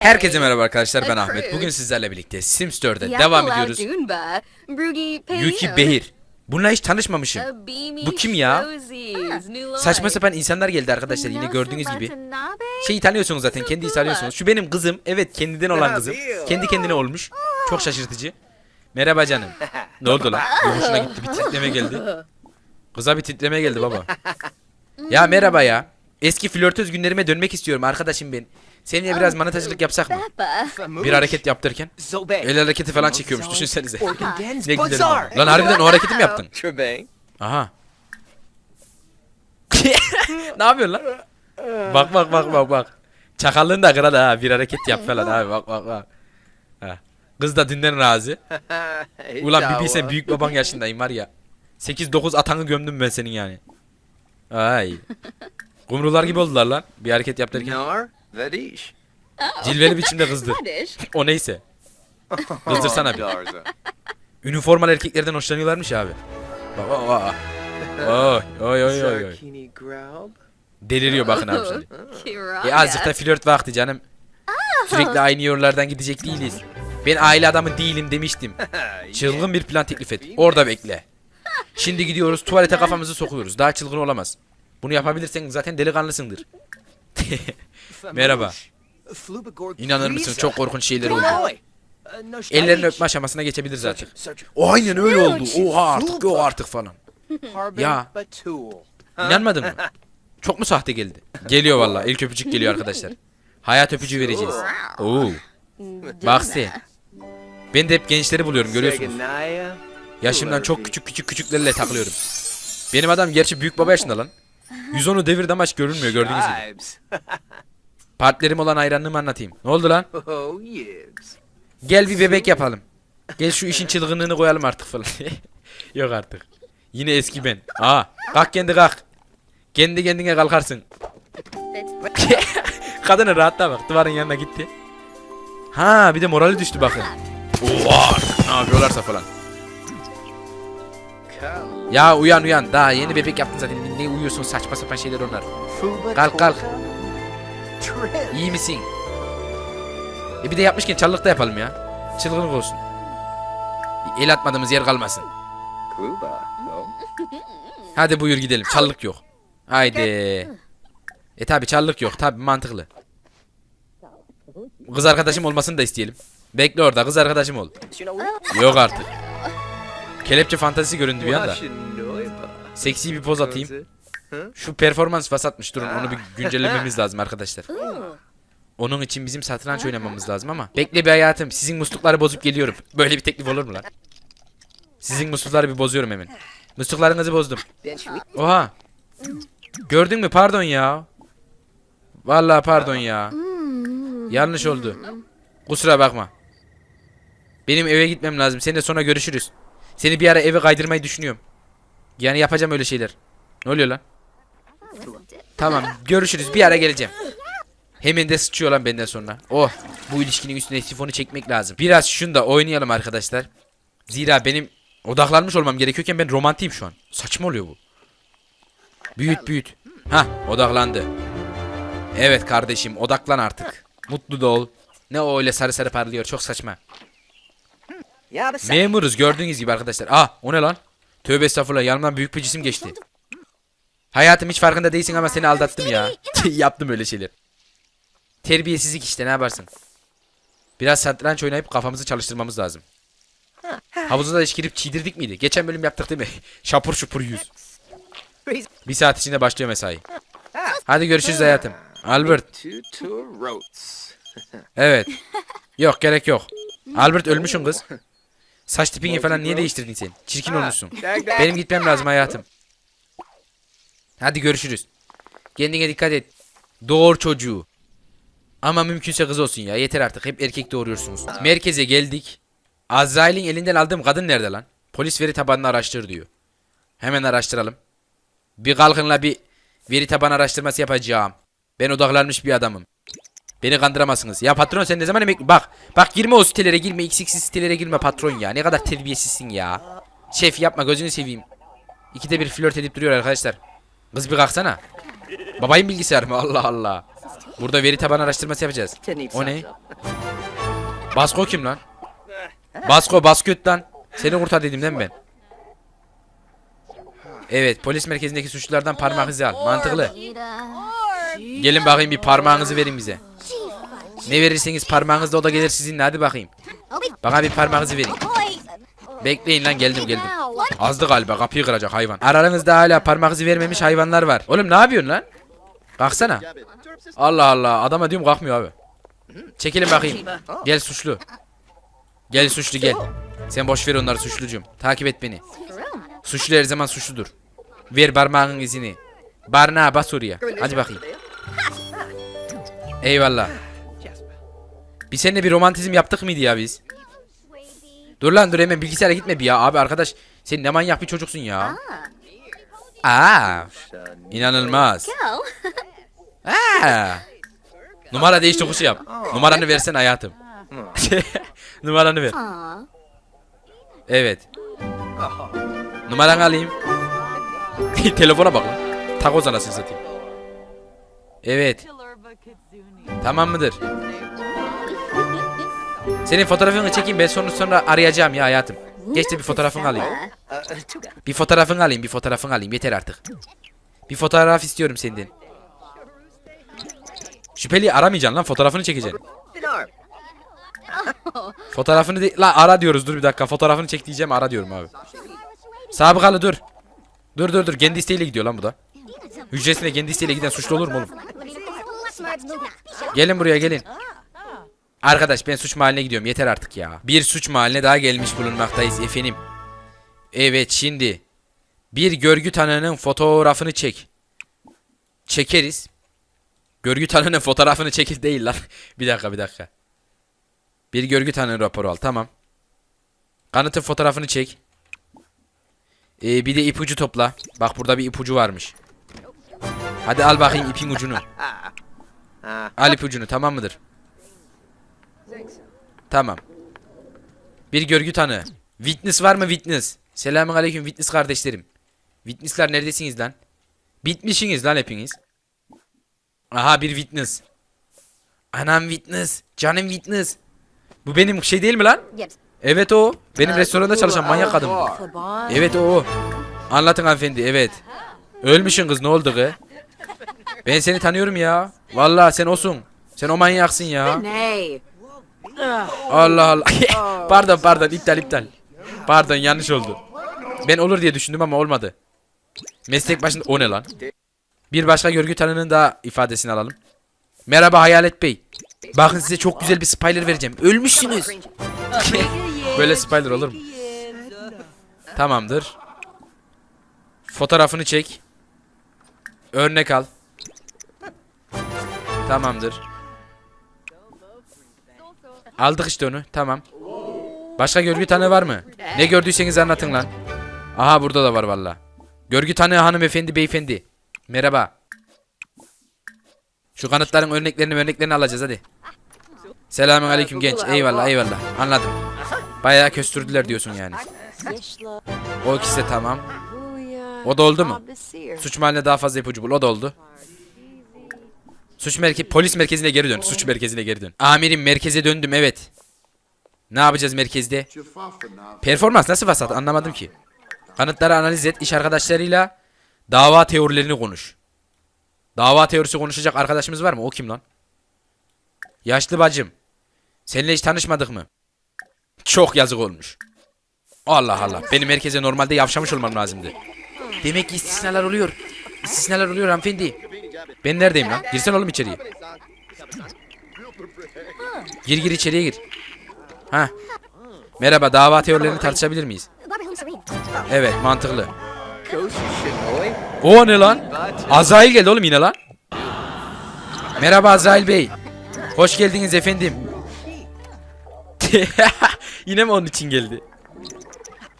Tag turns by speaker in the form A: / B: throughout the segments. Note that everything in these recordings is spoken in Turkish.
A: Herkese merhaba arkadaşlar ben Ahmet. Bugün sizlerle birlikte Sims 4'e devam ediyoruz. Yuki Behir. Bununla hiç tanışmamışım. Bu kim ya? Saçma sapan insanlar geldi arkadaşlar yine gördüğünüz gibi. Şeyi tanıyorsunuz zaten kendiyi tanıyorsunuz. Şu benim kızım. Evet kendinden olan kızım. Kendi kendine olmuş. Çok şaşırtıcı. Merhaba canım. Ne oldu lan? Hoşuna gitti bir titreme geldi. Kıza bir titreme geldi baba. Ya merhaba ya. Eski flörtöz günlerime dönmek istiyorum arkadaşım ben. Seninle biraz manatacılık yapsak mı? Bir hareket yaptırırken el hareketi falan çekiyormuş düşünsenize. ne gülerim. Lan harbiden o hareketi mi yaptın? Aha. ne yapıyorsun lan? Bak bak bak bak bak. Çakallığın da kral ha bir hareket yap falan abi bak bak bak. Ha. Kız da dünden razı. Ulan bir bilsen büyük baban yaşındayım var ya. 8-9 atanı gömdüm ben senin yani. Ay. Kumrular gibi oldular lan. Bir hareket yap derken.
B: Vadish.
A: Cilveli biçimde kızdı. O neyse. Kızdırsana bir.
B: Garza.
A: Üniformalı erkeklerden hoşlanıyorlarmış abi. Bak bak bak. Oy oy oy oy oy.
B: Sarkini Graub.
A: Deliriyor bakın abi şimdi. E azıcık da flört vakti canım. Sürekli aynı yollardan gidecek değiliz. Ben aile adamı değilim demiştim. Çılgın bir plan teklif et. Orada bekle. Şimdi gidiyoruz tuvalete kafamızı sokuyoruz. Daha çılgın olamaz. Bunu yapabilirsen zaten delikanlısındır. Merhaba. İnanır mısın çok korkunç şeyler oldu. Ellerini öpme aşamasına geçebiliriz artık. O aynen öyle oldu. Oha artık yok artık falan. Ya. İnanmadın mı? Çok mu sahte geldi? Geliyor valla. İlk öpücük geliyor arkadaşlar. Hayat öpücüğü vereceğiz. Oo. Bak sen. Ben de hep gençleri buluyorum görüyorsunuz. Yaşımdan çok küçük küçük küçüklerle takılıyorum. Benim adam gerçi büyük baba yaşında lan. 110'u devirde maç görünmüyor gördüğünüz gibi.
B: Vibes.
A: Partnerim olan hayranlığımı anlatayım. Ne oldu lan?
B: Oh.
A: Gel bir bebek yapalım. Gel şu işin çılgınlığını koyalım artık falan. Yok artık. Yine eski ben. Aa, kalk kendi kalk. Kendi kendine kalkarsın. Kadını rahatla bak. Duvarın yanına gitti. Ha, bir de morali düştü bakın. Oha, ne yapıyorlarsa falan. Ya uyan uyan. Daha yeni bebek yaptın zaten. Ne uyuyorsun saçma sapan şeyler onlar. Kalk, kalk. İyi misin? E bir de yapmışken çalılık da yapalım ya. Çılgınlık olsun. El atmadığımız yer kalmasın. Hadi buyur gidelim. Çallık yok. Haydi. E tabi çallık yok. Tabi mantıklı. Kız arkadaşım olmasını da isteyelim. Bekle orada kız arkadaşım ol. Yok artık. Kelepçe fantazisi göründü bir anda. Seksi bir poz atayım. Şu performans vasatmış durun onu bir güncellememiz lazım arkadaşlar. Onun için bizim satranç oynamamız lazım ama. Bekle bir hayatım sizin muslukları bozup geliyorum. Böyle bir teklif olur mu lan? Sizin muslukları bir bozuyorum hemen. Musluklarınızı bozdum. Oha. Gördün mü pardon ya. Vallahi pardon ya. Yanlış oldu. Kusura bakma. Benim eve gitmem lazım. Seninle sonra görüşürüz. Seni bir ara eve kaydırmayı düşünüyorum. Yani yapacağım öyle şeyler. Ne oluyor lan? Tamam görüşürüz bir ara geleceğim. Hemen de sıçıyor lan benden sonra. Oh bu ilişkinin üstüne sifonu çekmek lazım. Biraz şunu da oynayalım arkadaşlar. Zira benim odaklanmış olmam gerekiyorken ben romantiyim şu an. Saçma oluyor bu. Büyüt büyüt. Ha odaklandı. Evet kardeşim odaklan artık. Mutlu da ol. Ne o öyle sarı sarı parlıyor çok saçma. Memuruz gördüğünüz gibi arkadaşlar. Ah o ne lan? Tövbe estağfurullah yanımdan büyük bir cisim geçti. Hayatım hiç farkında değilsin ama seni aldattım ya. Yaptım öyle şeyler. Terbiyesizlik işte ne yaparsın. Biraz satranç oynayıp kafamızı çalıştırmamız lazım. Havuza da hiç girip çiğdirdik miydi? Geçen bölüm yaptık değil mi? Şapur şupur yüz. Bir saat içinde başlıyor mesai. Hadi görüşürüz hayatım. Albert. Evet. Yok gerek yok. Albert ölmüşsün kız. Saç tipini falan niye değiştirdin sen? Çirkin olmuşsun. Benim gitmem lazım hayatım. Hadi görüşürüz. Kendine dikkat et. Doğur çocuğu. Ama mümkünse kız olsun ya. Yeter artık. Hep erkek doğuruyorsunuz. Merkeze geldik. Azrail'in elinden aldığım kadın nerede lan? Polis veri tabanını araştır diyor. Hemen araştıralım. Bir kalkınla bir veri taban araştırması yapacağım. Ben odaklanmış bir adamım. Beni kandıramazsınız. Ya patron sen ne zaman emekli? Bak. Bak girme o sitelere girme. XX sitelere girme patron ya. Ne kadar terbiyesizsin ya. Şef yapma gözünü seveyim. İkide bir flört edip duruyor arkadaşlar. Kız bir kalksana. Babayın bilgisayar mı? Allah Allah. Burada veri tabanı araştırması yapacağız. O ne? Basko kim lan? Basko Basküt lan. Seni kurtar dedim değil mi ben? Evet polis merkezindeki suçlulardan parmak izi al. Mantıklı. Gelin bakayım bir parmağınızı verin bize. Ne verirseniz parmağınız da o da gelir sizinle hadi bakayım. Bana bir parmağınızı verin. Bekleyin lan geldim geldim. Azdı galiba kapıyı kıracak hayvan. Aralarınızda hala parmak izi vermemiş hayvanlar var. Oğlum ne yapıyorsun lan? Kalksana. Allah Allah adama diyorum kalkmıyor abi. Çekilin bakayım. Gel suçlu. Gel suçlu gel. Sen boş ver onları suçlucum. Takip et beni. Suçlu her zaman suçludur. Ver parmağın izini. Barnağa bas oraya. Hadi bakayım. Eyvallah. Biz seninle bir romantizm yaptık mıydı ya biz? Dur lan dur hemen bilgisayara gitme bir ya abi arkadaş. Sen ne manyak bir çocuksun ya. Aa, inanılmaz. Aa. Numara değiş tokuşu yap. Numaranı versen hayatım. Numaranı ver. Evet. Numaranı alayım. Telefona bak lan. Takoz anasını satayım. Evet. Tamam mıdır? Senin fotoğrafını çekeyim ben sonra sonra arayacağım ya hayatım. Geç de bir fotoğrafını alayım. Bir fotoğrafını alayım, bir fotoğrafını alayım. Yeter artık. Bir fotoğraf istiyorum senden. Şüpheli aramayacaksın lan fotoğrafını çekeceksin. Fotoğrafını la ara diyoruz dur bir dakika fotoğrafını çek diyeceğim ara diyorum abi. Sabıkalı dur. Dur dur dur kendi isteğiyle gidiyor lan bu da. Hücresine kendi isteğiyle giden suçlu olur mu oğlum? Gelin buraya gelin. Arkadaş ben suç mahalline gidiyorum yeter artık ya. Bir suç mahalline daha gelmiş bulunmaktayız efendim. Evet şimdi. Bir görgü tanığının fotoğrafını çek. Çekeriz. Görgü tanığının fotoğrafını çekil değil lan. bir dakika bir dakika. Bir görgü tanığı raporu al tamam. Kanıtın fotoğrafını çek. Ee, bir de ipucu topla. Bak burada bir ipucu varmış. Hadi al bakayım ipin ucunu. Al ipucunu tamam mıdır? Tamam. Bir görgü tanığı. Witness var mı witness? Selamun aleyküm witness kardeşlerim. Witnessler neredesiniz lan? Bitmişsiniz lan hepiniz. Aha bir witness. Anam witness. Canım witness. Bu benim şey değil mi lan? Evet o. Benim restoranda çalışan manyak kadın. Evet o. Anlatın hanımefendi evet. Ölmüşsün kız ne oldu kız? Ben seni tanıyorum ya. Vallahi sen osun. Sen o manyaksın ya. Allah Allah. pardon pardon iptal iptal. Pardon yanlış oldu. Ben olur diye düşündüm ama olmadı. Meslek başında o ne lan? Bir başka görgü tanığının da ifadesini alalım. Merhaba Hayalet Bey. Bakın size çok güzel bir spoiler vereceğim. Ölmüşsünüz. Böyle spoiler olur mu? Tamamdır. Fotoğrafını çek. Örnek al. Tamamdır. Aldık işte onu. Tamam. Başka görgü tanığı var mı? Ne gördüyseniz anlatın lan. Aha burada da var valla. Görgü tanığı hanımefendi beyefendi. Merhaba. Şu kanıtların örneklerini örneklerini alacağız hadi. Selamun aleyküm genç. Eyvallah eyvallah. Anladım. Bayağı köstürdüler diyorsun yani. O ikisi de tamam. O da oldu mu? Suç mahalline daha fazla ipucu bul. O da oldu. Suç merke polis merkezine geri dön. Suç merkezine geri dön. Amirim merkeze döndüm evet. Ne yapacağız merkezde? Performans nasıl vasat anlamadım ki. Kanıtları analiz et. iş arkadaşlarıyla dava teorilerini konuş. Dava teorisi konuşacak arkadaşımız var mı? O kim lan? Yaşlı bacım. Seninle hiç tanışmadık mı? Çok yazık olmuş. Allah Allah. Benim merkeze normalde yavşamış olmam lazımdı. Demek ki istisnalar oluyor. İstisnalar oluyor hanımefendi. Ben neredeyim lan? Girsene oğlum içeriye. Gir gir içeriye gir. Ha. Merhaba dava teorilerini tartışabilir miyiz? Evet mantıklı. O ne lan? Azrail geldi oğlum yine lan. Merhaba Azrail Bey. Hoş geldiniz efendim. yine mi onun için geldi?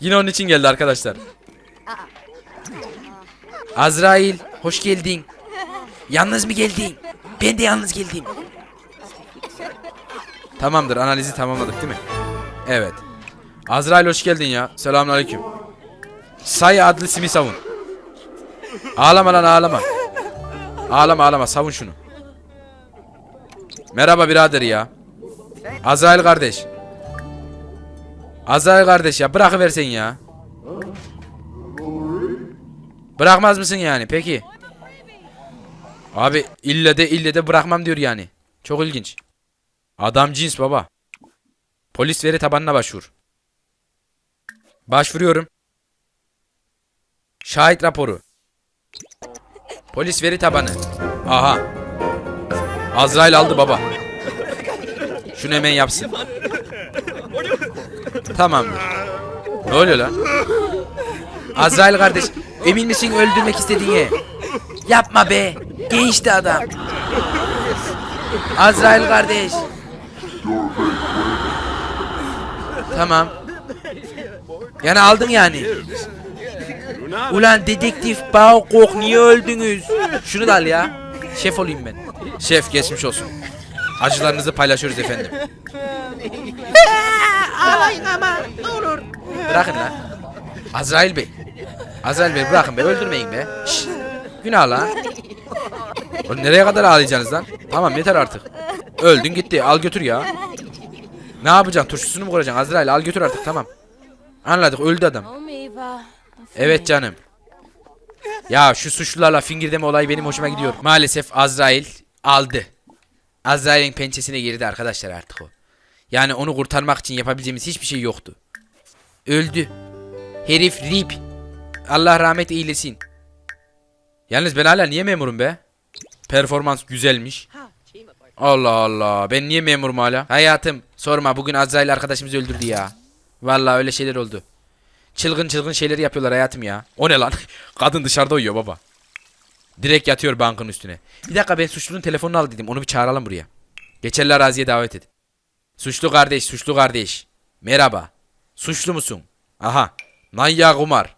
A: Yine onun için geldi arkadaşlar. Azrail hoş geldin. Yalnız mı geldin? Ben de yalnız geldim. Tamamdır analizi tamamladık değil mi? Evet. Azrail hoş geldin ya. Selamünaleyküm. Say adlı simi savun. Ağlama lan ağlama. Ağlama ağlama savun şunu. Merhaba birader ya. Azrail kardeş. Azrail kardeş ya bırakıversen ya. Bırakmaz mısın yani peki? Abi ille de ille de bırakmam diyor yani. Çok ilginç. Adam cins baba. Polis veri tabanına başvur. Başvuruyorum. Şahit raporu. Polis veri tabanı. Aha. Azrail aldı baba. Şunu hemen yapsın. Tamamdır. Ne oluyor lan? Azrail kardeş, emin misin öldürmek istediğini? Yapma be. Gençti adam. Azrail kardeş. Tamam. Yani aldın yani. Ulan dedektif Bağkok niye öldünüz? Şunu da al ya. Şef olayım ben. Şef geçmiş olsun. Acılarınızı paylaşıyoruz efendim.
C: Ağlayın ama ne olur.
A: Bırakın lan. Azrail Bey. Azrail Bey bırakın be öldürmeyin be. Şşş. Günah lan. Oğlum nereye kadar ağlayacaksınız lan? Tamam yeter artık. Öldün gitti al götür ya. Ne yapacaksın turşusunu mu kuracaksın Azrail al götür artık tamam. Anladık öldü adam. Evet canım. Ya şu suçlularla fingirdeme olayı benim hoşuma gidiyor. Maalesef Azrail aldı. Azrail'in pençesine girdi arkadaşlar artık o. Yani onu kurtarmak için yapabileceğimiz hiçbir şey yoktu. Öldü. Herif rip. Allah rahmet eylesin. Yalnız ben hala niye memurum be? Performans güzelmiş. Allah Allah. Ben niye memurum hala? Hayatım sorma bugün Azrail arkadaşımızı öldürdü ya. Vallahi öyle şeyler oldu. Çılgın çılgın şeyler yapıyorlar hayatım ya. O ne lan? Kadın dışarıda uyuyor baba. Direkt yatıyor bankın üstüne. Bir dakika ben suçlunun telefonunu al dedim. Onu bir çağıralım buraya. Geçerli araziye davet et. Suçlu kardeş, suçlu kardeş. Merhaba. Suçlu musun? Aha. Nanya Kumar.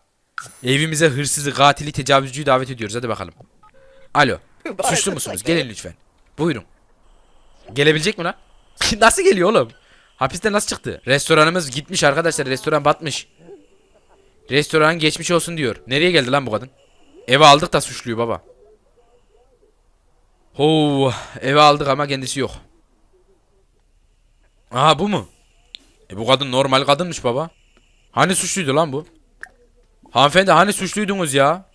A: Evimize hırsızı, katili, tecavüzcüyü davet ediyoruz. Hadi bakalım. Alo. Suçlu musunuz? Gelin lütfen. Buyurun. Gelebilecek mi lan? nasıl geliyor oğlum? Hapisten nasıl çıktı? Restoranımız gitmiş arkadaşlar. Restoran batmış. Restoran geçmiş olsun diyor. Nereye geldi lan bu kadın? Eve aldık da suçluyu baba. Hoo, eve aldık ama kendisi yok. Aha bu mu? E bu kadın normal kadınmış baba. Hani suçluydu lan bu? Hanımefendi hani suçluydunuz ya?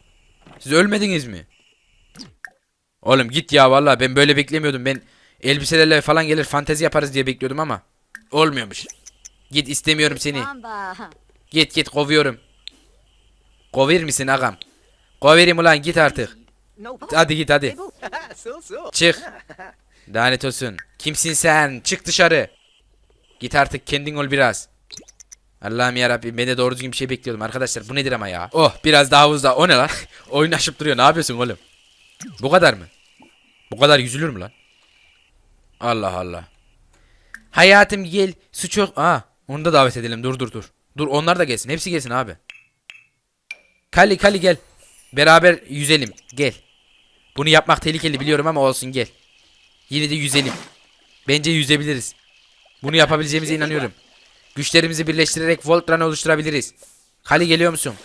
A: Siz ölmediniz mi? Oğlum git ya vallahi ben böyle beklemiyordum. Ben elbiselerle falan gelir fantezi yaparız diye bekliyordum ama olmuyormuş. Git istemiyorum seni. Git git kovuyorum. Kovir misin ağam? Koverim ulan git artık. Hadi git hadi. Çık. Lanet olsun. Kimsin sen? Çık dışarı. Git artık kendin ol biraz. Allah'ım yarabbim ben de doğru düzgün bir şey bekliyordum arkadaşlar. Bu nedir ama ya? Oh biraz daha havuzda. O ne lan? Oyun aşıp duruyor. Ne yapıyorsun oğlum? Bu kadar mı? Bu kadar yüzülür mü lan? Allah Allah. Hayatım gel. Su çok... Aa, onu da davet edelim. Dur dur dur. Dur onlar da gelsin. Hepsi gelsin abi. Kali Kali gel. Beraber yüzelim. Gel. Bunu yapmak tehlikeli biliyorum ama olsun gel. Yine de yüzelim. Bence yüzebiliriz. Bunu yapabileceğimize inanıyorum. Güçlerimizi birleştirerek Voltran'ı oluşturabiliriz. Kali geliyor musun?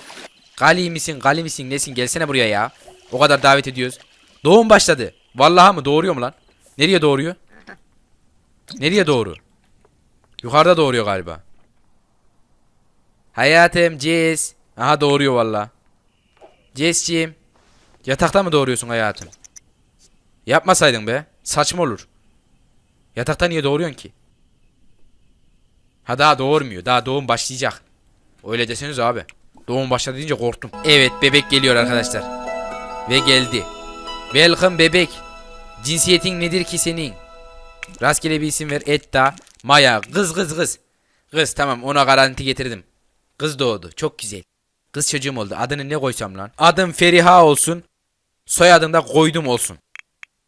A: Kali misin? Kali misin? Nesin? Gelsene buraya ya. O kadar davet ediyoruz. Doğum başladı. Vallahi mı? Doğuruyor mu lan? Nereye doğuruyor? Nereye doğru? Yukarıda doğuruyor galiba. Hayatım Jess. Aha doğuruyor valla. Jess'ciğim. Yatakta mı doğuruyorsun hayatım? Yapmasaydın be. Saçma olur. Yatakta niye doğuruyorsun ki? Ha daha doğurmuyor. Daha doğum başlayacak. Öyle deseniz abi. Doğum başladı deyince korktum. Evet bebek geliyor arkadaşlar. Ve geldi. Welcome bebek. Cinsiyetin nedir ki senin? Rastgele bir isim ver. Etta. Maya. Kız kız kız. Kız tamam ona garanti getirdim. Kız doğdu. Çok güzel. Kız çocuğum oldu. Adını ne koysam lan? Adım Feriha olsun. Soyadını da koydum olsun.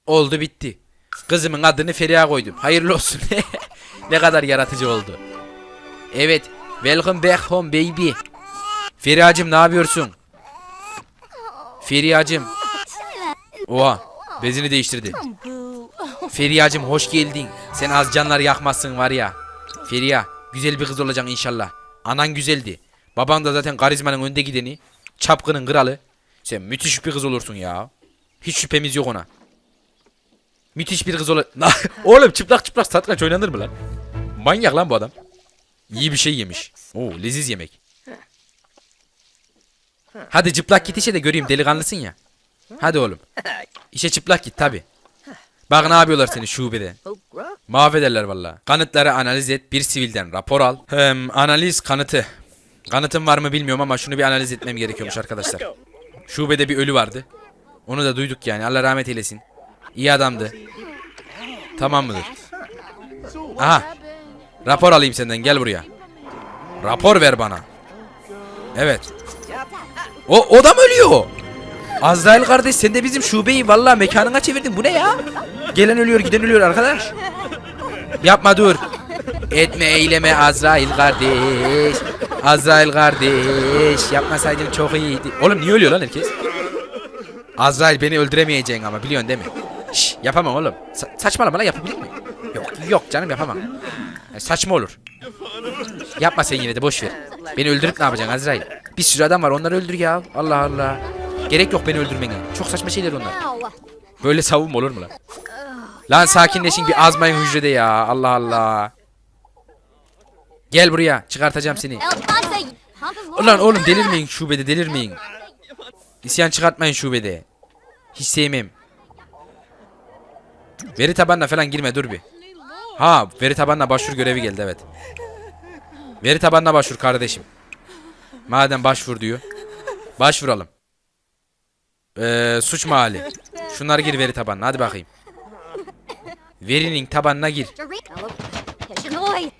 A: Oldu bitti. Kızımın adını Feriha koydum. Hayırlı olsun. ne kadar yaratıcı oldu. Evet. Welcome back home baby. Feriha'cım ne yapıyorsun? Feriha'cım. Oha. Bezini değiştirdi. Feriha'cım hoş geldin. Sen az canlar yakmazsın var ya. Feriha güzel bir kız olacaksın inşallah. Anan güzeldi. Baban da zaten karizmanın önde gideni. Çapkının kralı. Sen müthiş bir kız olursun ya. Hiç şüphemiz yok ona. Müthiş bir kız ola... Oğlum çıplak çıplak satranç oynanır mı lan? Manyak lan bu adam. İyi bir şey yemiş. Oo leziz yemek. Hadi çıplak git işe de göreyim delikanlısın ya. Hadi oğlum. İşe çıplak git tabi. Bak ne yapıyorlar seni şubede. Mahvederler valla. Kanıtları analiz et. Bir sivilden rapor al. Hem analiz kanıtı. Kanıtım var mı bilmiyorum ama şunu bir analiz etmem gerekiyormuş arkadaşlar. Şubede bir ölü vardı. Onu da duyduk yani. Allah rahmet eylesin. İyi adamdı. Tamam mıdır? Aha. Rapor alayım senden. Gel buraya. Rapor ver bana. Evet. O, o da mı ölüyor? Azrail kardeş sen de bizim şubeyi vallahi mekanına çevirdin. Bu ne ya? Gelen ölüyor giden ölüyor arkadaş. Yapma dur. Etme eyleme Azrail kardeş. Azrail kardeş. Yapmasaydın çok iyiydi. Oğlum niye ölüyor lan herkes? Azrail beni öldüremeyeceksin ama biliyorsun değil mi? Şş, yapamam oğlum. Sa- saçmalama lan yapabilir miyim? Yok yok canım yapamam. Yani saçma olur. Yapma sen yine de boş ver. Beni öldürüp ne yapacaksın Azrail? Bir sürü adam var onları öldür ya. Allah Allah. Gerek yok beni öldürmene. Çok saçma şeyler onlar. Böyle savunma olur mu lan? Lan sakinleşin bir azmayın hücrede ya. Allah Allah. Gel buraya. Çıkartacağım seni. Ulan oğlum delirmeyin şubede delirmeyin. İsyan çıkartmayın şubede. Hiç sevmem. Veri tabanına falan girme dur bir. Ha veri tabanına başvur görevi geldi evet. Veri tabanına başvur kardeşim. Madem başvur diyor. Başvuralım. Ee, suç mahalli. Şunları gir veri tabanına hadi bakayım. Verinin tabanına gir.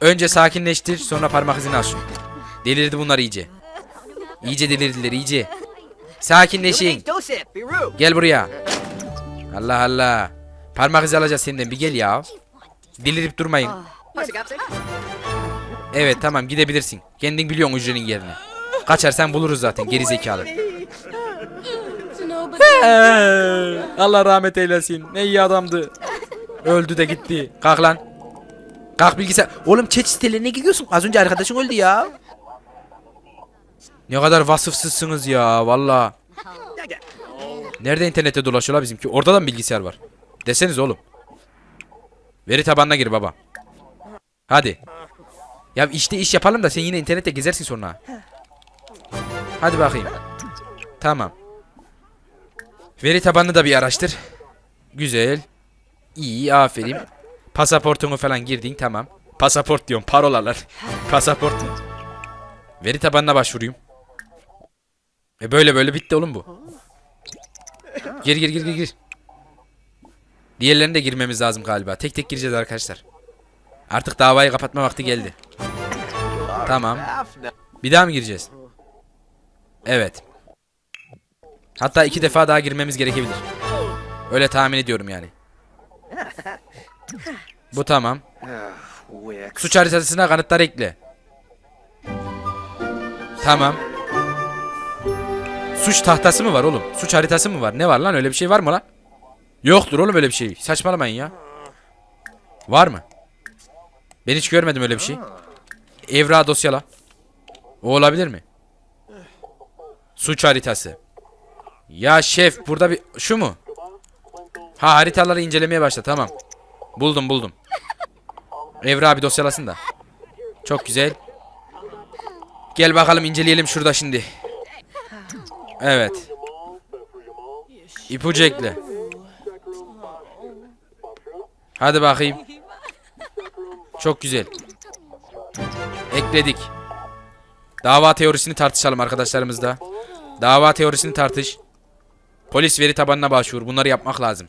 A: Önce sakinleştir sonra parmak izini al. Delirdi bunlar iyice. İyice delirdiler iyice. Sakinleşin. Gel buraya. Allah Allah. Parmak izi alacağız senden bir gel ya. Delirip durmayın. Evet tamam gidebilirsin. Kendin biliyorsun hücrenin yerini. Kaçarsan buluruz zaten geri zekalı. Allah rahmet eylesin. Ne iyi adamdı. Öldü de gitti. Kalk lan. Kalk bilgisayar. Oğlum chat sitelerine gidiyorsun. Az önce arkadaşın öldü ya. Ne kadar vasıfsızsınız ya valla. Nerede internette dolaşıyorlar bizimki? Orada da mı bilgisayar var? Deseniz oğlum. Veri tabanına gir baba. Hadi. Ya işte iş yapalım da sen yine internette gezersin sonra. Hadi bakayım. Tamam. Veri tabanını da bir araştır. Güzel. İyi aferin. Pasaportunu falan girdin tamam. Pasaport diyorum parolalar. Pasaport. Veri tabanına başvurayım. E böyle böyle bitti oğlum bu. Gir gir gir gir gir. Diğerlerine de girmemiz lazım galiba. Tek tek gireceğiz arkadaşlar. Artık davayı kapatma vakti geldi. Tamam. Bir daha mı gireceğiz? Evet. Hatta iki defa daha girmemiz gerekebilir. Öyle tahmin ediyorum yani. Bu tamam. Suç haritasına kanıtlar ekle. Tamam. Suç tahtası mı var oğlum? Suç haritası mı var? Ne var lan? Öyle bir şey var mı lan? Yoktur oğlum öyle bir şey. Saçmalamayın ya. Var mı? Ben hiç görmedim öyle bir şey. Evra dosyala. O olabilir mi? Suç haritası. Ya şef burada bir... Şu mu? Ha haritaları incelemeye başla tamam. Buldum buldum. Evra abi dosyalasın da. Çok güzel. Gel bakalım inceleyelim şurada şimdi. Evet. İpucu ekle. Hadi bakayım. Çok güzel. Ekledik. Dava teorisini tartışalım arkadaşlarımızla. Dava teorisini tartış. Polis veri tabanına başvur. Bunları yapmak lazım.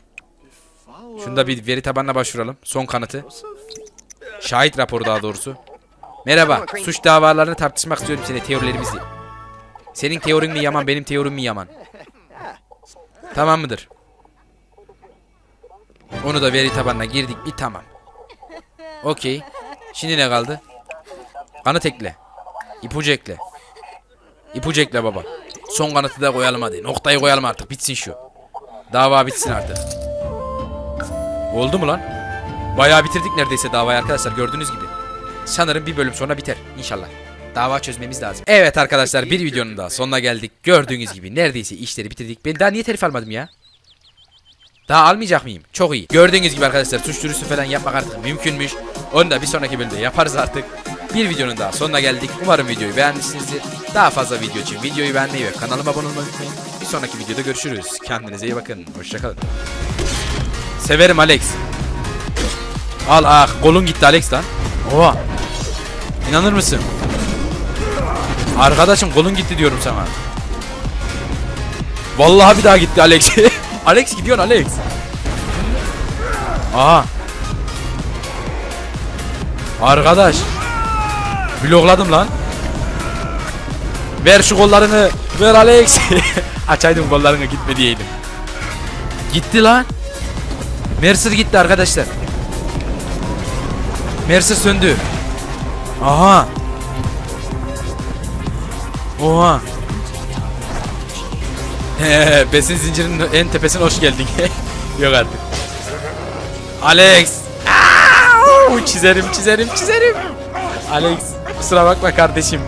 A: Şunda bir veri tabanına başvuralım. Son kanıtı. Şahit raporu daha doğrusu. Merhaba. Suç davalarını tartışmak istiyorum seni teorilerimizi. Senin teorin mi yaman, benim teorim mi yaman? Tamam mıdır? Onu da veri tabanına girdik bir tamam. Okey. Şimdi ne kaldı? Kanıt ekle. İpucu ekle. İpucu ekle baba. Son kanıtı da koyalım hadi. Noktayı koyalım artık. Bitsin şu. Dava bitsin artık. Oldu mu lan? Bayağı bitirdik neredeyse davayı arkadaşlar gördüğünüz gibi. Sanırım bir bölüm sonra biter inşallah. Dava çözmemiz lazım. Evet arkadaşlar bir videonun daha sonuna geldik. Gördüğünüz gibi neredeyse işleri bitirdik. Ben daha niye telif almadım ya? Daha almayacak mıyım? Çok iyi. Gördüğünüz gibi arkadaşlar suç duyurusu falan yapmak artık mümkünmüş. Onu da bir sonraki bölümde yaparız artık. Bir videonun daha sonuna geldik. Umarım videoyu beğenmişsinizdir. Daha fazla video için videoyu beğenmeyi ve kanalıma abone olmayı unutmayın. Bir sonraki videoda görüşürüz. Kendinize iyi bakın. Hoşçakalın. Severim Alex. Al ah kolun gitti Alex lan. Oha. İnanır mısın? Arkadaşım kolun gitti diyorum sana. Vallahi bir daha gitti Alex. Alex gidiyorsun Alex. Aha. Arkadaş. Blokladım lan. Ver şu kollarını. Ver Alex. Açaydım kollarını gitme diyeydim. Gitti lan. Mercer gitti arkadaşlar. Mercer söndü. Aha. Oha. Besin zincirinin en tepesine hoş geldin. Yok artık. Alex. Aa, çizerim çizerim çizerim. Alex kusura bakma kardeşim.